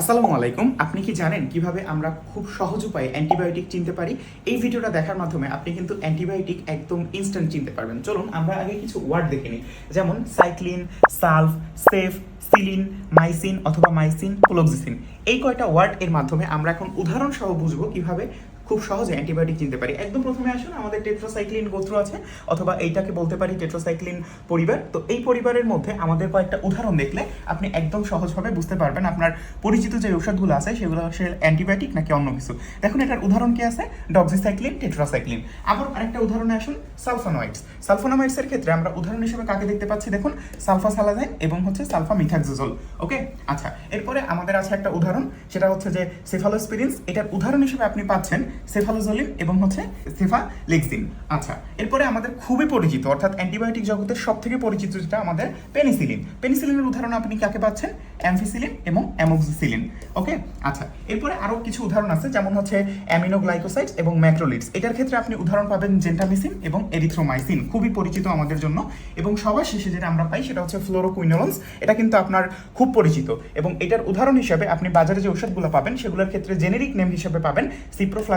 আসসালামু আলাইকুম। আপনি কি জানেন কীভাবে আমরা খুব সহজ উপায়ে অ্যান্টিবায়োটিক চিনতে পারি? এই ভিডিওটা দেখার মাধ্যমে আপনি কিন্তু অ্যান্টিবায়োটিক একদম ইনস্ট্যান্ট চিনতে পারবেন। চলুন, আমরা আগে কিছু ওয়ার্ড দেখে নিই। যেমন cycline sulf cef cillin mycin অথবা মাইসিন ক্লোক্সিসিন এই কয়টা ওয়ার্ড এর মাধ্যমে আমরা এখন উদাহরণ সহ বুঝব কীভাবে খুব সহজে অ্যান্টিবায়োটিক চিনতে পারি। একদম প্রথমে আসুন, আমাদের টেট্রাসাইক্লিন গোত্র আছে, অথবা এইটাকে বলতে পারি টেট্রোসাইক্লিন পরিবার। তো এই পরিবারের মধ্যে আমাদের কয়েকটা উদাহরণ দেখলে আপনি একদম সহজভাবে বুঝতে পারবেন আপনার পরিচিত যে ঔষধগুলো আছে, সেগুলো হচ্ছে অ্যান্টিবায়োটিক নাকি অন্য কিছু। দেখুন এটার উদাহরণ কি আছে? ডক্সিসাইক্লিন টেট্রাসাইক্লিন আবার আরেকটা উদাহরণে আসুন সালফানয়েডস সালফানোমাইডসের ক্ষেত্রে আমরা উদাহরণ হিসেবে কাকে দেখতে পাচ্ছি? দেখুন সালফা সালাজাইন এবং হচ্ছে সালফা মিথাক্সোজল ওকে আচ্ছা এরপরে আমাদের আছে একটা উদাহরণ, সেটা হচ্ছে যে সেফালোস্পিরিন্স এটার উদাহরণ হিসেবে আপনি পাচ্ছেন সেফালোজোলিন এবং হচ্ছে সেফালেক্সিন। আচ্ছা এরপরে আমাদের খুবই পরিচিত, অর্থাৎ অ্যান্টিবায়োটিক জগতের সব থেকে পরিচিত যেটা আমাদের পেনিসিলিন। পেনিসিলিনের উদাহরণ আপনি কাকে পাচ্ছেন? অ্যামফিসিলিন এবং অ্যামোক্সিসিলিন। ওকে? আচ্ছা এরপরে আরও কিছু উদাহরণ আছে, যেমন হচ্ছে অ্যামিনোগ্লাইকোসাইডস এবং ম্যাক্রোলিডস। এটার ক্ষেত্রে আপনি উদাহরণ পাবেন জেন্টামিসিন এবং এরিথ্রোমাইসিন, খুবই পরিচিত আমাদের জন্য। এবং সবার শেষে যেটা আমরা পাই সেটা হচ্ছে ফ্লোরোকুইনোলন্স এটা কিন্তু আপনার খুব পরিচিত। এবং এটার উদাহরণ হিসেবে আপনি বাজারে যে ওষুধগুলো পাবেন সেগুলোর ক্ষেত্রে জেনেরিক নেম হিসেবে পাবেন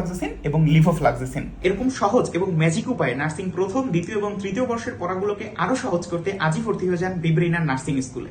সিপ্রোফ্লাক্সিসিন এবং লিভোফ্লাক্সিসিন এরকম সহজ এবং ম্যাজিক উপায়ে নার্সিং প্রথম, দ্বিতীয় এবং তৃতীয় বর্ষের পড়াগুলোকে আরও সহজ করতে আজই ভর্তি হয়ে যান বিব্রেইনার নার্সিং স্কুলে